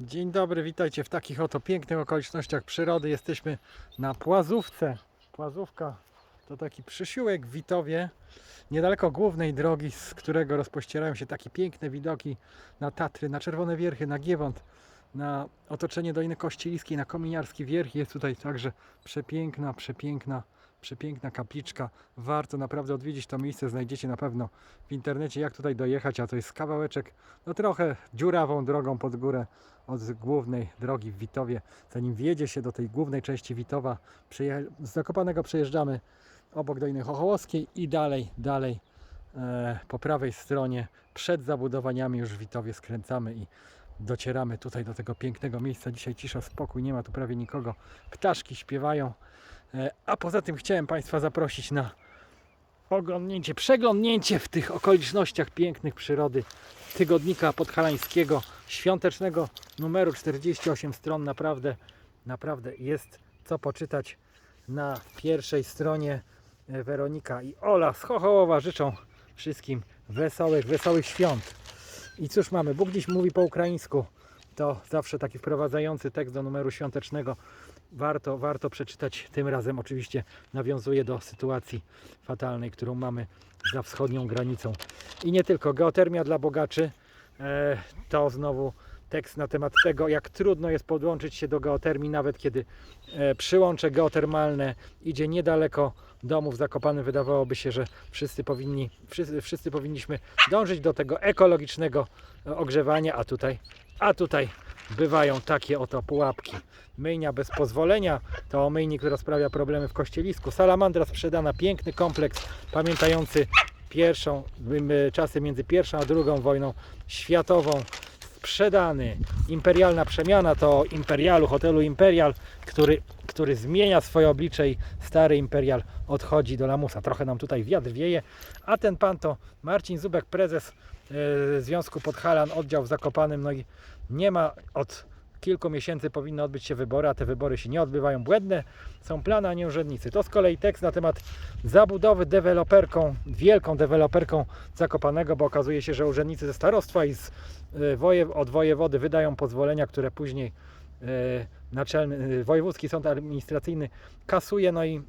Dzień dobry, witajcie w takich oto pięknych okolicznościach przyrody. Jesteśmy na Płazówce. Płazówka to taki przysiółek w Witowie, niedaleko głównej drogi, z którego rozpościerają się takie piękne widoki na Tatry, na Czerwone Wierchy, na Giewont, na otoczenie Doliny Kościeliskiej, na Kominiarski Wierch. Jest tutaj także przepiękna, przepiękna, przepiękna kapliczka. Warto naprawdę odwiedzić to miejsce. Znajdziecie na pewno w internecie, jak tutaj dojechać, a to jest kawałeczek, no trochę dziurawą drogą pod górę od głównej drogi w Witowie. Zanim wjedzie się do tej głównej części Witowa, z Zakopanego przejeżdżamy obok Doliny Chochołowskiej i dalej, dalej e, po prawej stronie przed zabudowaniami już w Witowie skręcamy i docieramy tutaj do tego pięknego miejsca. Dzisiaj cisza, spokój, nie ma tu prawie nikogo. Ptaszki śpiewają. E, a poza tym chciałem Państwa zaprosić na oglądnięcie, przeglądnięcie w tych okolicznościach pięknych przyrody tygodnika podhalańskiego, świątecznego numeru 48 stron. Naprawdę, naprawdę jest co poczytać na pierwszej stronie. E, Weronika i Ola z Chochołowa życzą wszystkim wesołych, wesołych świąt. I cóż mamy? Bóg dziś mówi po ukraińsku. To zawsze taki wprowadzający tekst do numeru świątecznego. Warto, warto przeczytać. Tym razem oczywiście nawiązuje do sytuacji fatalnej, którą mamy za wschodnią granicą. I nie tylko. Geotermia dla bogaczy. E, to znowu tekst na temat tego, jak trudno jest podłączyć się do geotermii, nawet kiedy e, przyłącze geotermalne idzie niedaleko domów zakopanym. Wydawałoby się, że wszyscy, powinni, wszyscy, wszyscy powinniśmy dążyć do tego ekologicznego ogrzewania, a tutaj, a tutaj bywają takie oto pułapki. Myjnia bez pozwolenia to myjnik, która sprawia problemy w kościelisku. Salamandra sprzedana, piękny kompleks pamiętający pierwszą, czasy między pierwszą a drugą wojną światową. Sprzedany. Imperialna przemiana to Imperialu, hotelu Imperial, który, który zmienia swoje oblicze i stary Imperial odchodzi do lamusa. Trochę nam tutaj wiatr wieje, a ten pan to Marcin Zubek, prezes Związku Podhalan, oddział w Zakopanym. No i nie ma od kilku miesięcy powinny odbyć się wybory, a te wybory się nie odbywają. Błędne są plany, a nie urzędnicy. To z kolei tekst na temat zabudowy deweloperką, wielką deweloperką Zakopanego, bo okazuje się, że urzędnicy ze starostwa i z, y, wojew, od wojewody wydają pozwolenia, które później y, naczelny, y, wojewódzki sąd administracyjny kasuje, no i y,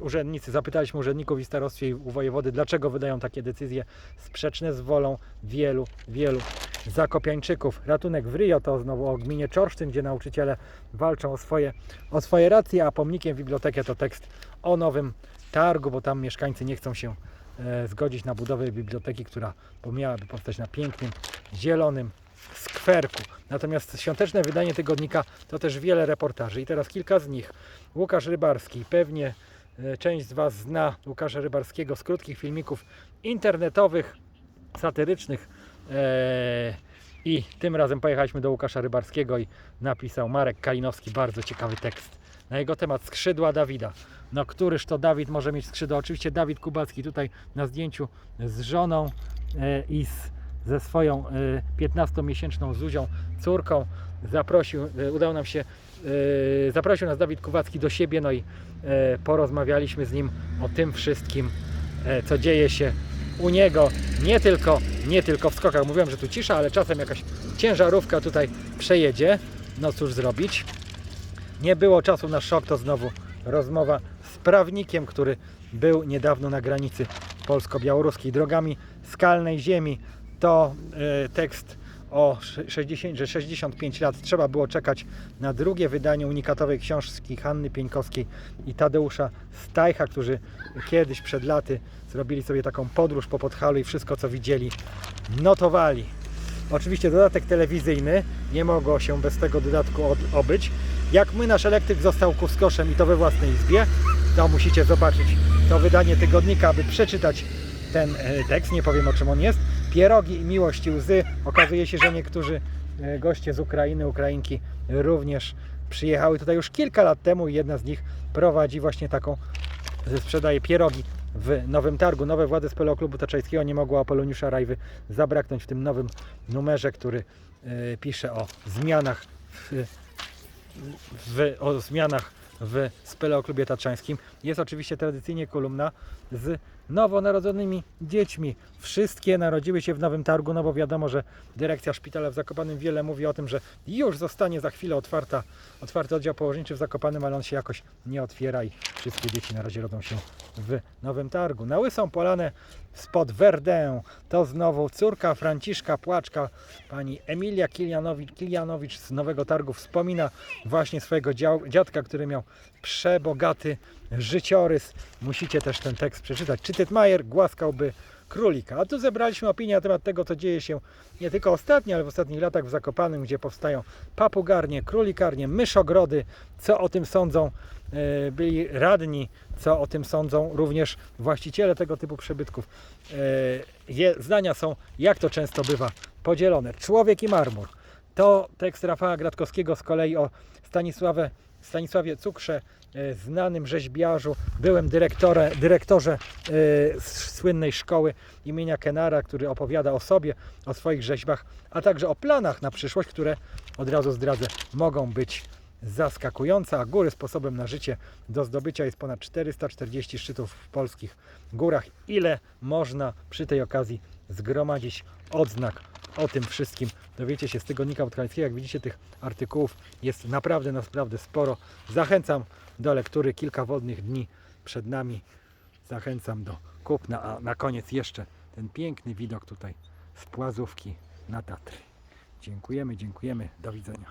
urzędnicy, zapytaliśmy urzędników i starostwie i u wojewody, dlaczego wydają takie decyzje sprzeczne z wolą wielu, wielu zakopiańczyków. Ratunek w Rio to znowu o gminie Czorsztyn, gdzie nauczyciele walczą o swoje, o swoje racje, a pomnikiem w bibliotekę to tekst o nowym targu, bo tam mieszkańcy nie chcą się e, zgodzić na budowę biblioteki, która miałaby powstać na pięknym, zielonym skwerku. Natomiast świąteczne wydanie tygodnika to też wiele reportaży i teraz kilka z nich. Łukasz Rybarski, pewnie e, część z Was zna Łukasza Rybarskiego z krótkich filmików internetowych, satyrycznych. e, I tym razem pojechaliśmy do Łukasza Rybarskiego i napisał Marek Kalinowski bardzo ciekawy tekst na jego temat skrzydła Dawida. No któryż to Dawid może mieć skrzydła? Oczywiście Dawid Kubacki tutaj na zdjęciu z żoną e, i z, ze swoją e, 15-miesięczną Zuzią, córką. Zaprosił, e, udało nam się, e, zaprosił nas Dawid Kubacki do siebie, no i porozmawialiśmy z nim o tym wszystkim, co dzieje się u niego, nie tylko, nie tylko w skokach. Mówiłem, że tu cisza, ale czasem jakaś ciężarówka tutaj przejedzie. No cóż zrobić. Nie było czasu na szok, to znowu rozmowa z prawnikiem, który był niedawno na granicy polsko-białoruskiej drogami skalnej ziemi. To e, tekst o sze- 60, że 65 lat trzeba było czekać na drugie wydanie unikatowej książki Hanny Pieńkowskiej i Tadeusza Stajcha, którzy kiedyś przed laty zrobili sobie taką podróż po Podhalu i wszystko co widzieli notowali. Oczywiście dodatek telewizyjny, nie mogło się bez tego dodatku od, obyć. Jak my, nasz elektryk został kuskoszem i to we własnej izbie, to musicie zobaczyć to wydanie tygodnika, aby przeczytać ten e, tekst, nie powiem o czym on jest. Pierogi i miłość i łzy. Okazuje się, że niektórzy e, goście z Ukrainy, Ukrainki również przyjechały tutaj już kilka lat temu i jedna z nich prowadzi właśnie taką, sprzedaje pierogi w Nowym Targu. Nowe władze z Peloklubu Taczajskiego nie mogło Apoloniusza Rajwy zabraknąć w tym nowym numerze, który e, pisze o zmianach w, w, o zmianach w Speleoklubie Tatrzańskim. Jest oczywiście tradycyjnie kolumna z nowonarodzonymi dziećmi. Wszystkie narodziły się w Nowym Targu, no bo wiadomo, że dyrekcja szpitala w Zakopanym wiele mówi o tym, że już zostanie za chwilę otwarta, otwarty oddział położniczy w Zakopanym, ale on się jakoś nie otwiera i wszystkie dzieci na razie rodzą się w Nowym Targu. Na Łysą Polanę spod Verdun to znowu córka Franciszka Płaczka, pani Emilia Kilianowicz, Kilianowicz z Nowego Targu wspomina właśnie swojego dział, dziadka, który miał przebogaty życiorys. Musicie też ten tekst przeczytać. Czy Tytmajer głaskałby królika? A tu zebraliśmy opinię na temat tego, co dzieje się nie tylko ostatnio, ale w ostatnich latach w Zakopanym, gdzie powstają papugarnie, królikarnie, myszogrody. Co o tym sądzą e, byli radni, co o tym sądzą również właściciele tego typu przybytków. E, zdania są, jak to często bywa, podzielone. Człowiek i marmur. To tekst Rafała Gratkowskiego z kolei o Stanisławie, Stanisławie Cukrze, e, znanym rzeźbiarzu, byłem dyrektorze, dyrektorze e, słynnej szkoły imienia Kenara, który opowiada o sobie, o swoich rzeźbach, a także o planach na przyszłość, które od razu zdradzę, mogą być zaskakujące, a góry sposobem na życie do zdobycia jest ponad 440 szczytów w polskich górach. Ile można przy tej okazji zgromadzić odznak o tym wszystkim dowiecie się z tygodnika Podhalańskiego. Jak widzicie, tych artykułów jest naprawdę, naprawdę sporo. Zachęcam do lektury. Kilka wodnych dni przed nami. Zachęcam do kupna. A na koniec jeszcze ten piękny widok tutaj z Płazówki na Tatry. Dziękujemy, dziękujemy. Do widzenia.